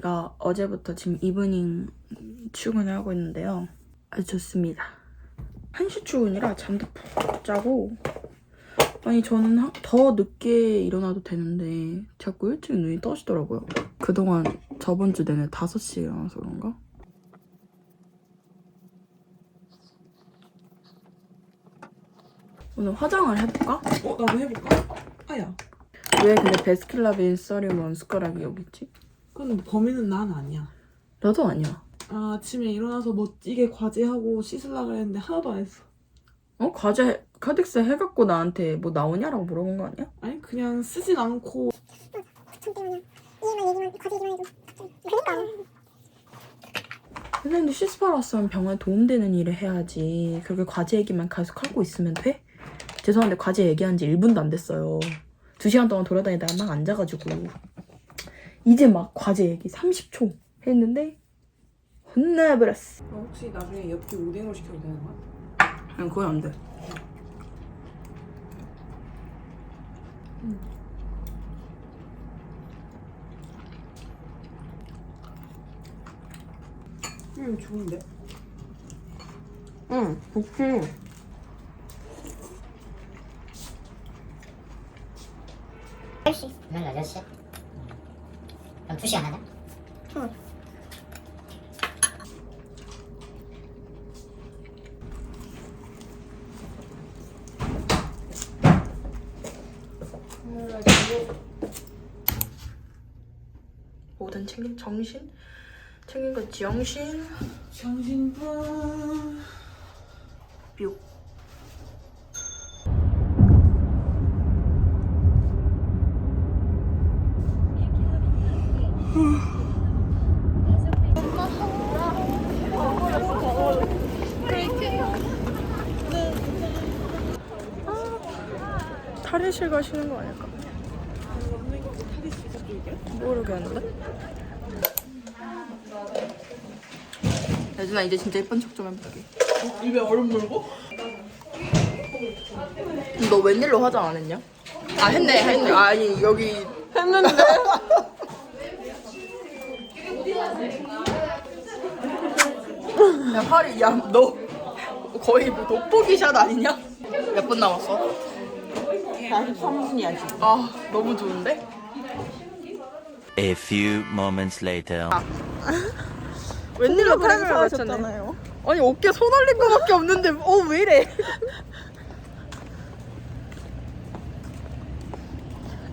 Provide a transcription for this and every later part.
제가 어제부터 지금 이브닝 출근을 하고 있는데요. 아주 좋습니다. 1시 출근이라 잠도 푹 자고 아니 저는 하- 더 늦게 일어나도 되는데 자꾸 일찍 눈이 떠지더라고요. 그동안 저번 주 내내 5시에 일어나서 그런가? 오늘 화장을 해볼까? 어, 나도 해볼까? 아야. 왜 근데 베스킨라빈 썰이면 숟가락이 여기 있지? 근데 범인은 난 아니야. 나도 아니야. 아, 아침에 일어나서 멋지게 과제하고 씻으려고 그랬는데 하나도 안 했어. 어? 과제 카덱스 해갖고 나한테 뭐 나오냐라고 물어본 거 아니야? 아니, 그냥 쓰진 않고. 전 때문에 이해만 얘기만 과제 얘기만 해도 갑자기 그러니까 선생님도 시스파로 왔으면 병원에 도움되는 일을 해야지. 그렇게 과제 얘기만 계속 하고 있으면 돼? 죄송한데 과제 얘기한 지 1분도 안 됐어요. 2시간 동안 돌아다니다가 막 앉아가지고. 이제 막 과제 얘기 30초 했는데 혼나버렸어. 어, 혹시 나중에 엽기 오뎅으로 시켜도 되는 거야? 아니 그건 안 돼. 음, 좋은데? 응, 좋지. 오늘 8시? 그럼 2시간 하냐? 뭐든 챙긴 정신? 지영신? 정신파. 뿅. 탈의실 가시는 거 아닐까? 모르겠는데? 예준아 이제 진짜 예쁜 척 좀 해볼게 입에 얼음 물고? 너 웬일로 화장 안 했냐? 아 했네 했네 아니 여기 했는데 야 팔이 야너 거의 뭐 돋보기 샷 아니냐? 몇 분 남았어? 43분이야, 지금. 아 너무 좋은데? A few moments later. 웬일로 카메라 맞췄네 아니 어깨 손 올린 거밖에 없는데 어 왜 이래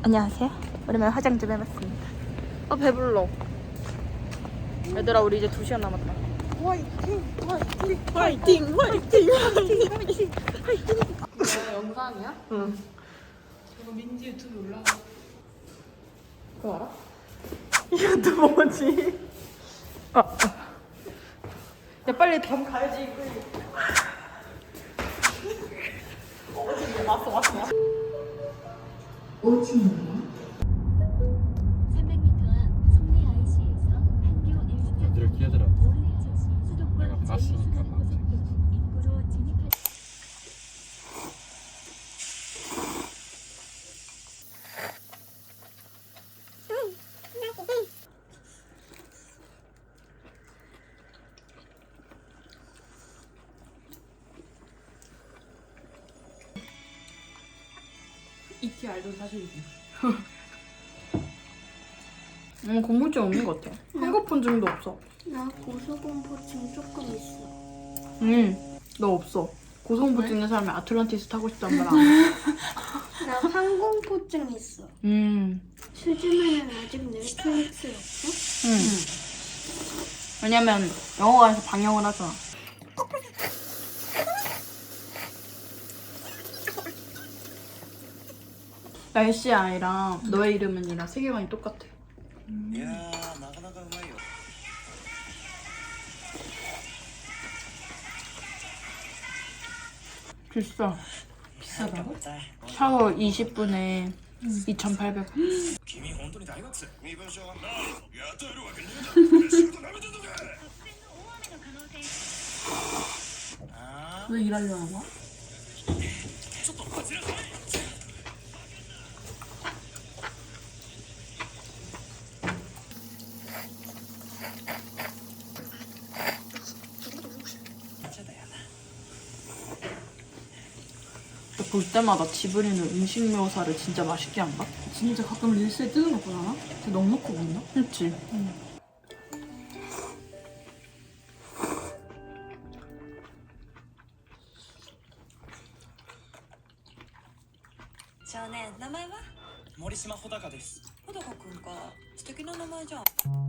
안녕하세요 오랜만에 화장 좀 해봤습니다 아 배불러 얘들아 우리 이제 2 시간 남았다 화이팅, 화이팅, 화이팅, 화이팅, 화이팅, 화이팅. 영상이야? 응 이거 민지 유튜브 올라가. 그거 알아? 이것도 뭐지? 아, 아. 야 빨리 담 가야지 왔어 왔어 300m 이티 알던 사실이지. 음 공포증 없는 것 같아 한국분증도 없어 나 고소공포증 조금 있어 응너 없어 고소공포증 있는 사람이 아틀란티스 타고 싶단 말안 해. 나 항공포증 있어 음, 요즘에는 아직 넷플릭스 없어? 응. 왜냐면 영어관에서 방영을 하잖아. 날씨 아이랑 너의 이름은이랑 세계관이 똑같아. 비싸. 비싸다고? 샤워 20분에 2,800원. 왜 일하려고? 볼 때마다 지브리는 음식 묘사를 진짜 맛있게 한다. 진짜 가끔 릴스에 뜨는 거 보잖아? 진짜 넉넉히 보인다? 그렇지.少年名前は森島穂高です穂高くんか素敵な名前じゃん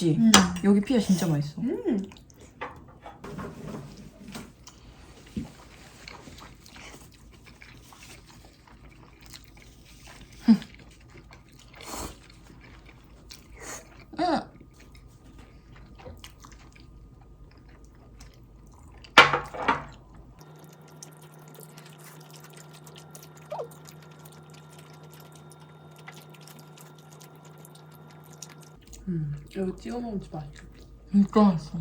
맛있지? 여기 피자 진짜 맛있어. 음, 여기 찍어 먹으면 진짜 맛있겠다. 진짜 맛있어.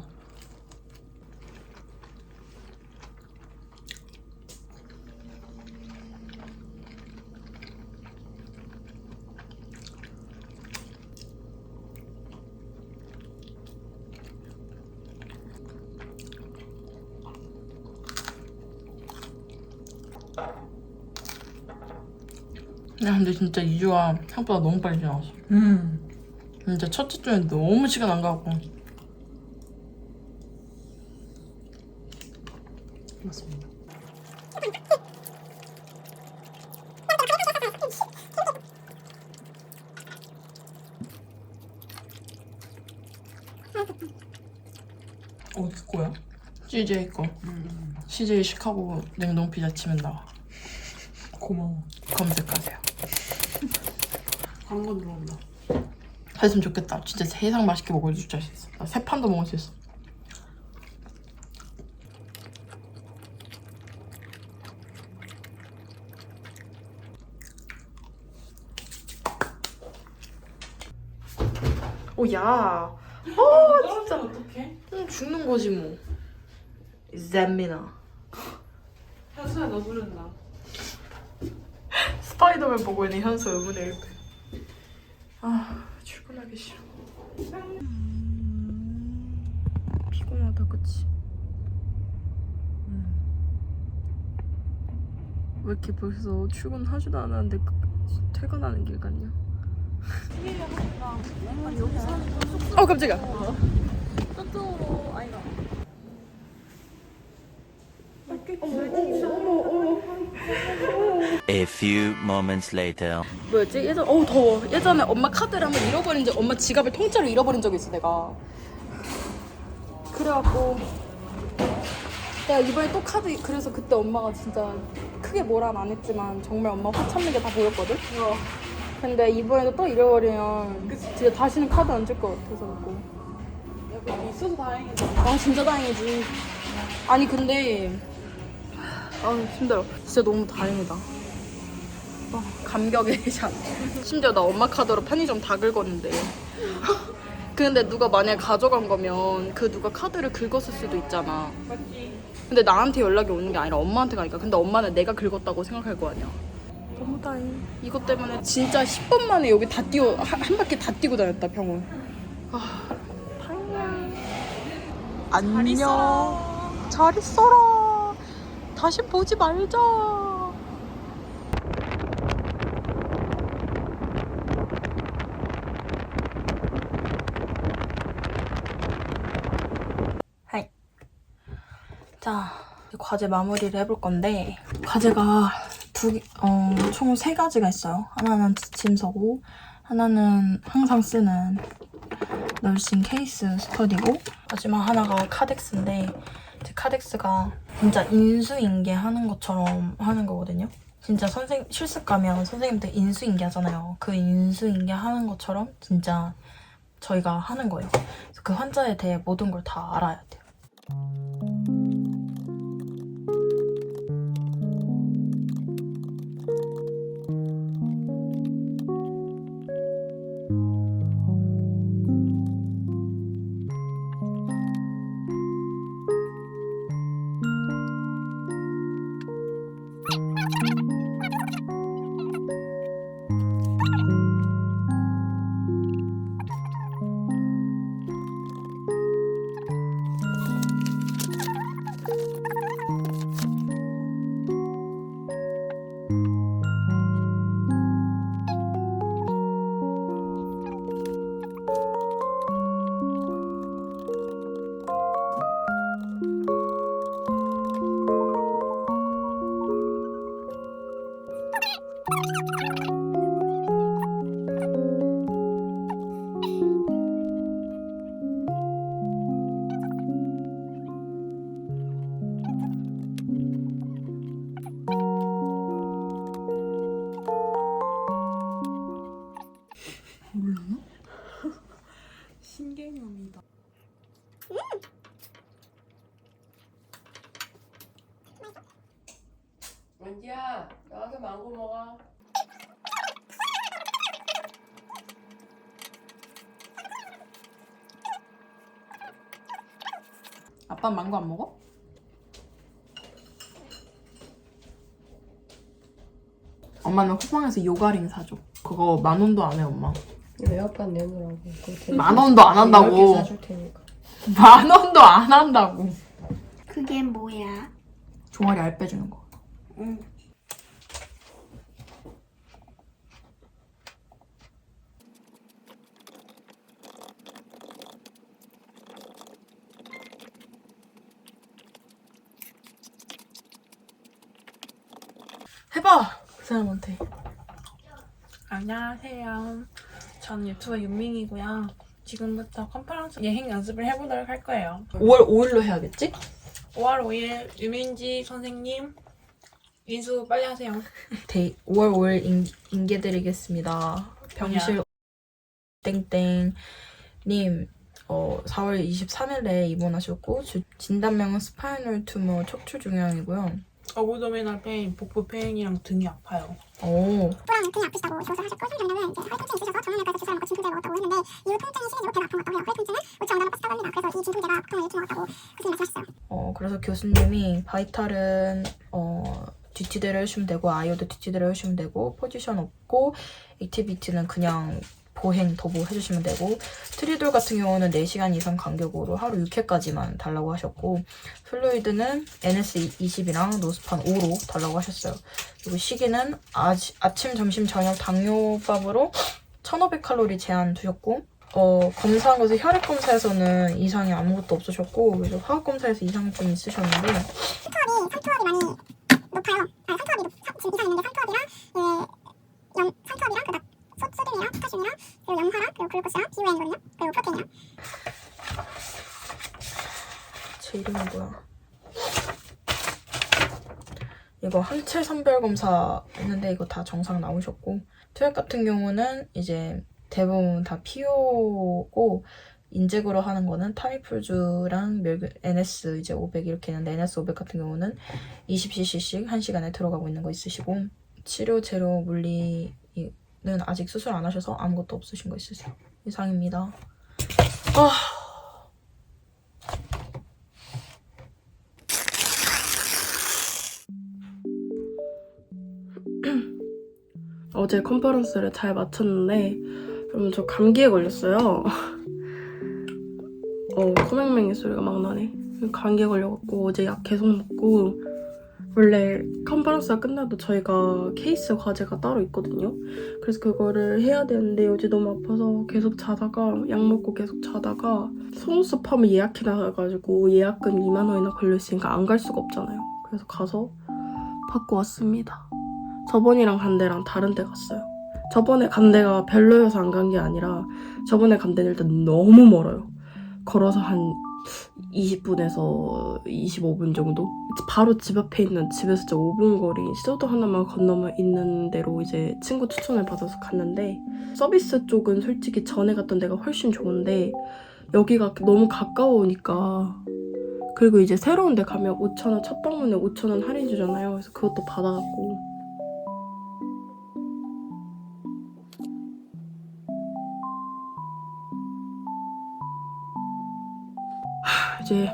야, 근데 진짜 2주가 생각보다 너무 빨리 지나갔어. 음. 진짜 첫째 주에 너무 시간 안 가고. 맞습니다. 어디 거야? CJ 거. CJ 시카고 냉동 피자 치면 나와. 고마워. 검색하세요. 광고 들어온다. 했으면 좋겠다. 진짜 세상 맛있게 먹어줄 수 있어. 나세 판도 먹을 수 있어. 오, 야. 어, 진짜 어떡해? 응, 죽는 거지 뭐. 잼미나. 현수야 너 부른다. 스파이더맨 보고 있는 현수 의문의 1배. 아, 출근하기 싫어. 피곤하다, 그치? 왜 이렇게 벌써 출근하지도 않았는데 그- 퇴근하는 길 같냐? 어, 깜짝이야. A few moments later. 뭐였지? 예전 어우 더워. 예전에 엄마 카드를 한번 잃어버린 적, 엄마 지갑을 통째로 잃어버린 적이 있어 내가. 그래갖고 내가 이번에 또 카드 그래서 그때 엄마가 진짜 크게 뭐란 안 했지만 정말 엄마 화 참는 게 다 보였거든. 근데 이번에도 또 잃어버리면 진짜 다시는 카드 안 줄 것 같아서 갖고. 여기 있어서 다행이다. 아 진짜 다행이지. 아니 근데 아 힘들어. 진짜 너무 다행이다. 아, 감격의 샷. 심지어 나 엄마 카드로 편의점 다 긁었는데. 근데 누가 만약 가져간 거면 그 누가 카드를 긁었을 수도 있잖아. 맞지? 근데 나한테 연락이 오는 게 아니라 엄마한테 가니까 근데 엄마는 내가 긁었다고 생각할 거 아니야 너무 다행 이것 때문에 진짜 10분 만에 여기 다 뛰어 한, 한 바퀴 다 뛰고 다녔다 병원 아 다행이야 안녕 잘 있어라 다시 보지 말자 하이 자 과제 마무리를 해볼 건데 과제가 두, 개- 어, 총 세 가지가 있어요. 하나는 지침서고, 하나는 항상 쓰는 널싱 케이스 스터디고, 마지막 하나가 카덱스인데, 이제 카덱스가 진짜 인수인계 하는 것처럼 하는 거거든요. 진짜 선생 실습 가면 선생님들 인수인계 하잖아요. 그 인수인계 하는 것처럼 진짜 저희가 하는 거예요. 그 환자에 대해 모든 걸 다 알아야 돼요. 아빠 망고 안 먹어? 엄마는 호방에서 요가링 사줘. 그거 만 원도 안 해, 엄마. 왜 아빠 내놓으라고 만 원도 안 한다고. 사줄 테니까 만 원도 안 한다고. 그게 뭐야? 종아리 알 빼주는 거. 응. 해봐. 그 사람한테. 안녕하세요. 저는 유튜버 윤밍이고요. 지금부터 컨퍼런스 예행 연습을 해보도록 할 거예요. 5월 5일로 해야겠지? 5월 5일 유민지 선생님 인수 빨리 하세요. 데 5월 5일 인, 인계드리겠습니다. 병실 땡땡 님 어, 4월 23일에 입원하셨고 주- 진단명은 스파이널 튜머 척추 종양이고요. 어부도미널 페인, 복부 페인이랑 등이 아파요. 오, 또랑 등이 아프시다고 조사하셨고 선생님은 이제 허리 통증이 있으셔서 전문의과에서 주사를 먹고 진통제를 먹었다고 했는데 이후 통증이 심해지고 배가 아픈 것 같다고 해요. 허리 통증은 우측 엉덩이 버스 합니다. 그래서 이 진통제가 일으킨 것 같다고 교수님 말씀하셨어요. 어, 그래서 교수님이 바이탈은 어, 뒤티대로 해주시면 되고 아이오도 뒤티대로 해주시면 되고 포지션 없고 액티비티는 그냥 보행 더보 해주시면 되고 트리돌 같은 경우는 4시간 이상 간격으로 하루 6회까지만 달라고 하셨고 플루이드는 NS20이랑 노스판 5로 달라고 하셨어요. 그리고 시기는 아, 아침, 점심, 저녁 당뇨밥으로 1500칼로리 제한 두셨고 어, 검사한 것은 혈액 검사에서는 이상이 아무것도 없으셨고 그래서 화학 검사에서 이상이 좀 있으셨는데 삼투압이 삼투압이 많이 높아요. 아, 삼투압이 높, 삼, 지금 이상 있는데 삼투압이랑 예, 영, 삼투압이랑 그다음 소, 소듐이랑 포타슘이랑 그리고 염화랑 그리고 글루코스랑 비오엔이거든요. 그리고 프로테인이랑. 제 이름이 뭐야? 이거 항체 선별 검사 했는데 이거 다 정상 나오셨고 투약 같은 경우는 이제 대부분 다 PO고 인젝으로 하는 거는 타미풀주랑 NS 이제 500 이렇게 있는데 NS 500 같은 경우는 20cc씩 1시간에 들어가고 있는 거 있으시고 치료 제로 물리 는 아직 수술 안 하셔서 아무것도 없으신 거 있으세요? 이상입니다. 아. 어제 컨퍼런스를 잘 마쳤는데 여러분 저 감기에 걸렸어요. 어 코맹맹이 소리가 막 나네. 감기에 걸려갖고 어제 약 계속 먹고 원래 컨퍼런스가 끝나도 저희가 케이스 과제가 따로 있거든요. 그래서 그거를 해야 되는데 어제 너무 아파서 계속 자다가 약 먹고 계속 자다가 속눈썹 하면 예약해 놔가지고 예약금 2만 원이나 걸려있으니까 안 갈 수가 없잖아요. 그래서 가서 받고 왔습니다. 저번이랑 간 데랑 다른 데 갔어요. 저번에 간 데가 별로여서 안 간 게 아니라 저번에 간 데는 일단 너무 멀어요. 걸어서 한 20분에서 25분 정도? 바로 집 앞에 있는 집에서 진짜 5분 거리 시도도 하나만 건너면 있는 데로 이제 친구 추천을 받아서 갔는데 서비스 쪽은 솔직히 전에 갔던 데가 훨씬 좋은데 여기가 너무 가까우니까 그리고 이제 새로운 데 가면 5,000원 첫 방문에 5,000원 할인 주잖아요. 그래서 그것도 받아갖고 이제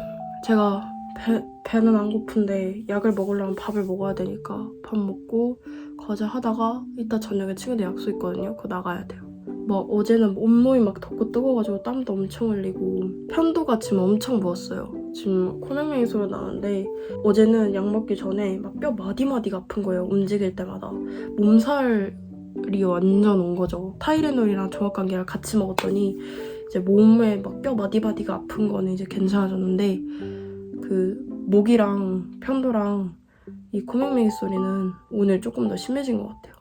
제가 배, 배는 안 고픈데 약을 먹으려면 밥을 먹어야 되니까 밥 먹고 과제 하다가 이따 저녁에 친구들 약속 있거든요. 그거 나가야 돼요. 뭐 어제는 온몸이 막 덥고 뜨거워가지고 땀도 엄청 흘리고 편도가 지금 엄청 부었어요. 지금 코맹맹이 소리 나는데 어제는 약 먹기 전에 막 뼈 마디마디가 아픈 거예요. 움직일 때마다 몸살이 완전 온 거죠. 타이레놀이랑 종합감기랑 같이 먹었더니 이제 몸에 막 뼈 마디마디가 아픈 거는 이제 괜찮아졌는데 그 목이랑 편도랑 이 코맹맹이 소리는 오늘 조금 더 심해진 것 같아요.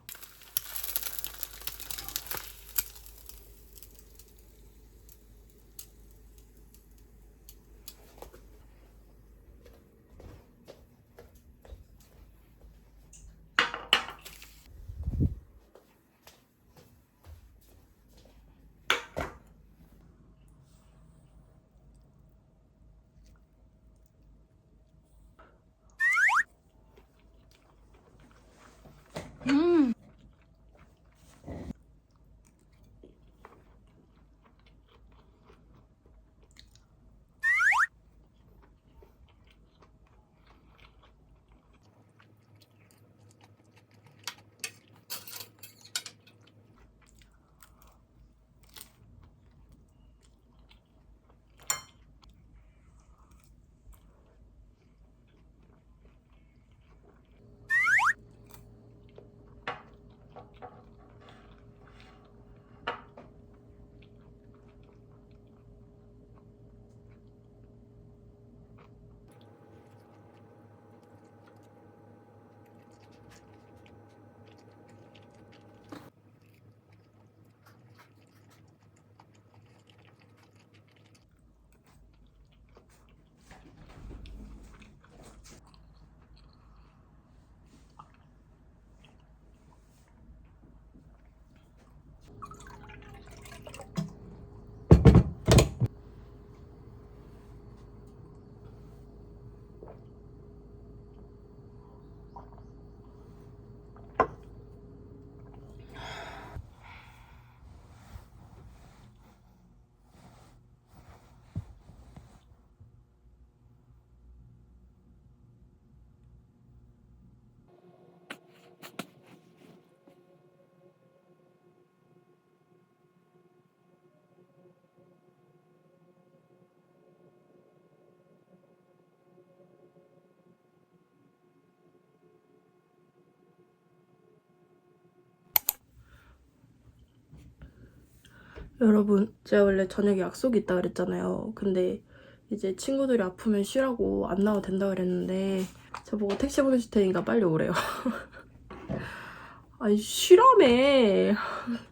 여러분, 제가 원래 저녁에 약속이 있다 그랬잖아요. 근데 이제 친구들이 아프면 쉬라고 안 나와도 된다 그랬는데 저보고 택시 보내줄 테니까 빨리 오래요. 아니 쉬라며.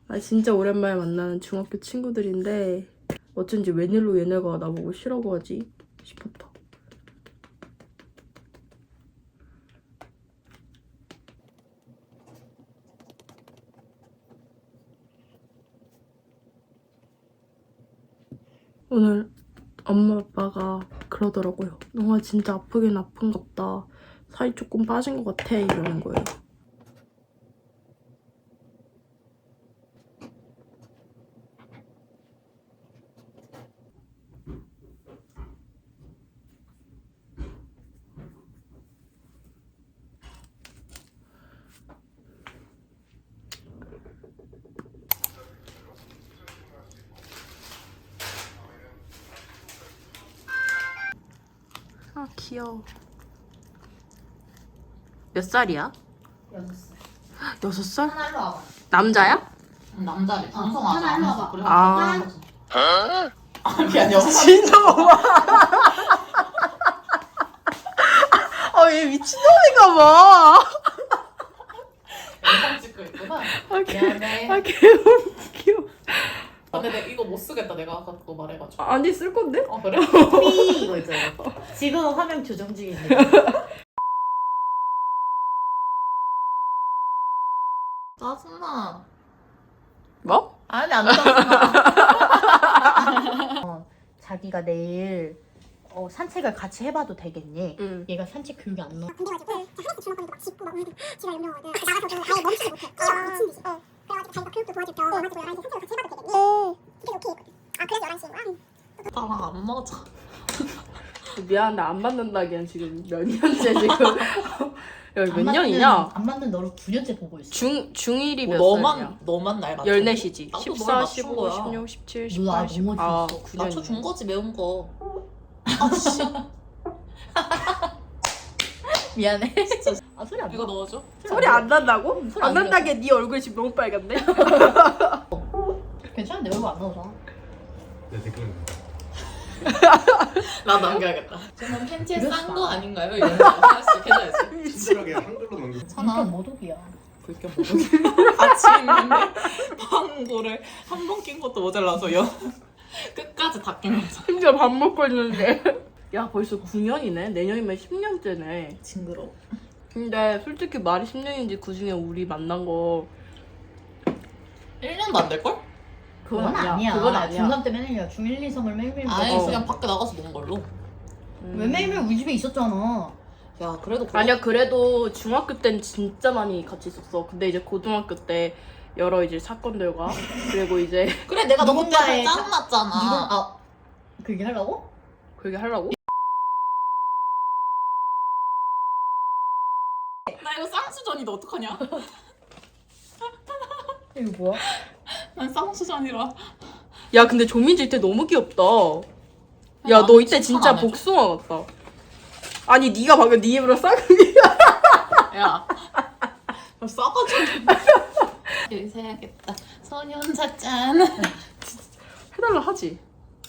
아 진짜 오랜만에 만나는 중학교 친구들인데 어쩐지 웬일로 얘네가 나보고 쉬라고 하지 싶었다. 오늘 엄마 아빠가 그러더라고요. 너가 진짜 아프긴 아픈갑다. 살이 조금 빠진 것 같아 이러는 거예요. 귀여워. 몇 살이야? 여섯 살. 하나 일로 와봐. 남자야? 남자래. 방송하자. 하나 일로 와봐. 그래. 아. 아니야 진짜 아, 얘 미친놈인가 봐. 영상 찍고 있구나. 미안해. 아, 개웃겨. 아, 근데 이거 못 쓰겠다. 내가 아까 그거 말해가지고. 아니, 쓸 건데? 어 그래? 이거 있잖아. 지금 화면 조정 중인데. 짜증나. 뭐? 아니 안 짜증나. 어, 자기가 내일 어, 산책을 같이 해봐도 되겠니? 응. 얘가 산책 교육이 안 나와. 근데 가지고 하나씩 주먹거리고 막 짚고 막 울고 지가 염려거든 나가서도 아예 멈추지 못해 뛰어 미친 듯이 어. 그래가지고 자기가 교육도 도와줄 겸 가지고 11시 산책을 같이 해봐도 되겠니? 그게 오케이 했거든 아 그래서 11시인 거야? 나랑 안 맞아. 미안한데 안 만난다기엔 지금 몇 년째 지금. 몇안 맞는- 년이냐? 안 맞는 너를 9년째 보고 있어. 중, 중1이 몇 너만 살이야? 너만 날 맞춰. 14시지. 나도 14, 널 맞춘 15, 거야. 16, 17, 누나 18, 너무 19. 아. 9년. 맞춰준 거지 매운 거. 아씨 미안해. 아 소리 안 나. 이거 넣어줘. 소리 안 난다고? 소리 안 안 난다기에 네 얼굴이 지금 너무 빨간데? 괜찮은데 얼굴 안 나오잖아. 네 댓글은 나 남겨야겠다. 저는 팬티에 싼. 거 아닌가요? 이런 거 하나씩 해줘야지. 친절하게 한글로 남겨 천아. 불편 모독이야. 불경 모독이 같이 있는데 방구를 한 번 낀 것도 모자라서 여 끝까지 다 낀 거잖아. 심지어 밥 먹고 있는데. 야, 벌써 9년이네. 내년이면 10년째네. 징그러. 근데 솔직히 말이 10년인지 그 중에 우리 만난 거 1년도 안 될걸? 그건, 아니야. 아니야. 그건 아니야. 중3 때 맨날 중1, 2성을 매일매일 아예 먹어. 그냥 밖에 나가서 노는 걸로. 음. 왜 매일매일 우리 집에 있었잖아. 야 그래도 그래. 아니야 그래도 중학교 땐 진짜 많이 같이 있었어. 근데 이제 고등학교 때 여러 이제 사건들과 그리고 이제 그래 내가 너 그때 누군가의 짜증 났잖아. 누군 아 그게 하려고? 그렇게 하려고? 나 이거 쌍수전이다 어떡하냐? 이거 뭐야? 난 쌍수전이라. 야 근데 조민지 이때 너무 귀엽다. 아, 야너 이때 진짜? 복숭아 같다. 아니 네가 방금 네 입으로 쌍둥이 야. 너 싸가지고. 여기서 해야겠다. 소년사 짠. 해달라 하지.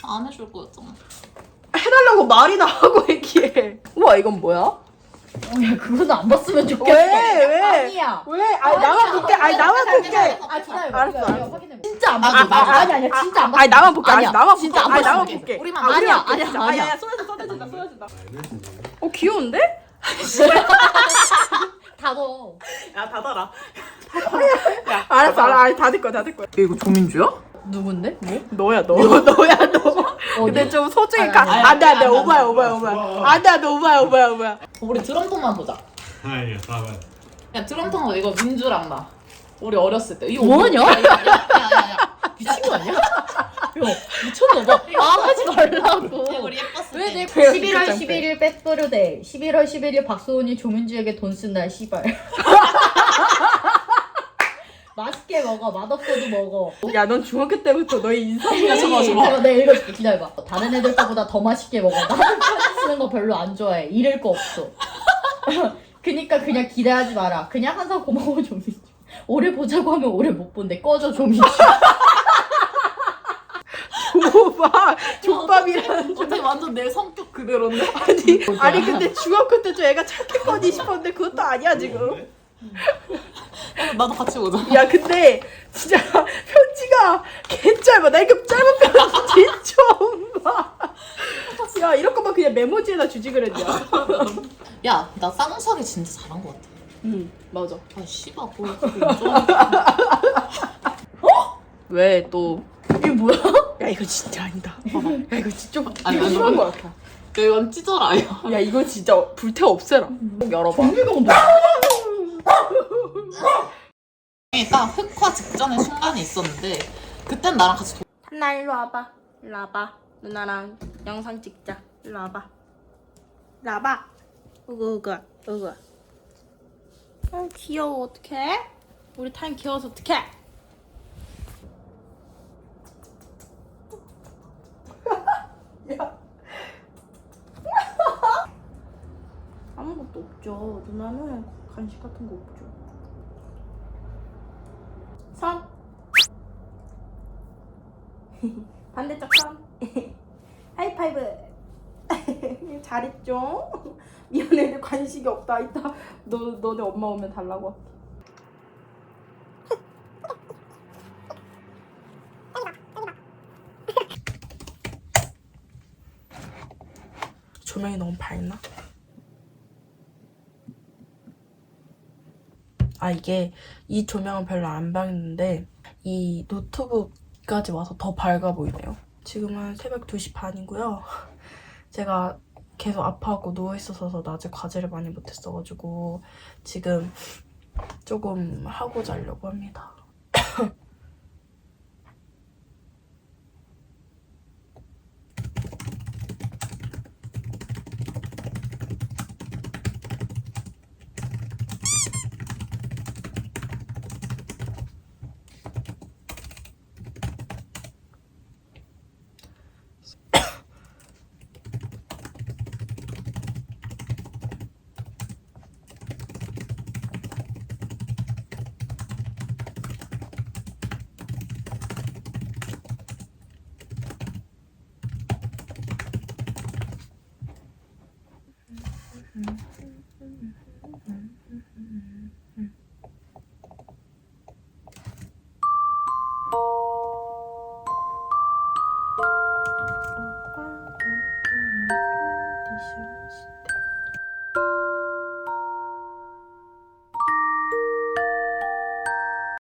안 해줄 거였잖아. 해달라고 말이나 하고 얘기해. 우와 이건 뭐야? 어 야 그거는 안 봤으면 좋겠어. 왜 왜? 아니야. 왜? 아니 나만 볼게. 아니 나만 볼게. 아 기다려. 알았어, 기다려. 알았어. 확인해. 진짜 안 봤어. 나도, 아, 아니 아니야 진짜 안 봤어. 아니 나만 볼게. 아니 아니야. 나만 진짜 볼게. 안 아니 나만 봤어. 볼게. 우리만 아, 아니야. 아니야, 진짜. 아니야. 아니야 쏟아진다 쏟아진다 쏟아진다. 어 귀여운데? 다 넣어. 야 닫아라. 야 알았어 알았어 닫을 거야 닫을 거야. 이거 조민주야? 누군데? 뭐? 너야 너. 너야 너. 근데 좀 소중히 아니, 가. 아니, 아니, 안돼 안돼 아니, 오바야 아니, 오바야 오바야. 안돼 안돼 오바야 오바야 오바야. 우리 드럼통만 보자. 아니야 봐봐 야 드럼통 이거 민주랑 나. 우리 어렸을 때. 이거 뭐하냐? 야 야 야 야. 미친 거 아니야? 야 미쳤나 봐. 아 하지 말라고. 우리 예뻤을 왜 때. 내 그래, 11월 진짜 11일 백도르데 11월 11일 박소은이 조민주에게 돈 쓴날 씨발 맛있게 먹어. 맛없어도 먹어. 야 넌 중학교 때부터 너의 인성이. 야, 저거, 저거. 내가 읽어줄게. 기다려봐. 다른 애들 거보다 더 맛있게 먹어. 나는 편지 쓰는 거 별로 안 좋아해. 잃을 거 없어. 그니까 그냥 기대하지 마라. 그냥 항상 고마워 조민주. 오래 보자고 하면 오래 못 본대. 꺼져 조민주. 오바 족밥이라는. 어떻게 완전 내 성격 그대로인데? 아니 아니 근데 중학교 때 좀 애가 착했거니 싶었는데 그것도 아니야 지금. 야, 나도 같이 보자. 야 근데 진짜 편지가 개 짧아. 나 이렇게 짧은 편지 처음 봐. 야 이런 거만 그냥 메모지에다 주지 그랬냐. 야, 나 쌍수하기 진짜 잘한 것 같아. 응 맞아. 아, 씨발, 뭐, 그거 좀. 왜 또? 이게 뭐야? 야 이거 진짜 아니다. 야 이거 진짜 좀 아니, 이거 아니, 심한 아니. 거 같아. 이건 찢어라, 야. 야 이거 진짜 불태 없애라. 꼭 열어봐. 정 딱 흑화 직전의 순간이 있었는데, 그땐 나랑 같이 도... 한나 일로 와봐. 일로 와봐. 누나랑 영상 찍자. 일로 와봐. 일로 와봐. 으그 으그 으그. 어 귀여워 어떡해? 우리 타임 귀여워서 어떡해? 없죠. 누나는 간식 같은 거 없죠. 3 반대쪽 손 하이파이브 잘했죠? 미안해 관식이 없다 이따 너, 너네 엄마 오면 달라고. 조명이 너무 밝나? 아 이게 이 조명은 별로 안 밝는데 이 노트북까지 와서 더 밝아 보이네요. 지금은 새벽 2시 반이고요. 제가 계속 아파하고 누워있어서 낮에 과제를 많이 못했어가지고 지금 조금 하고 자려고 합니다.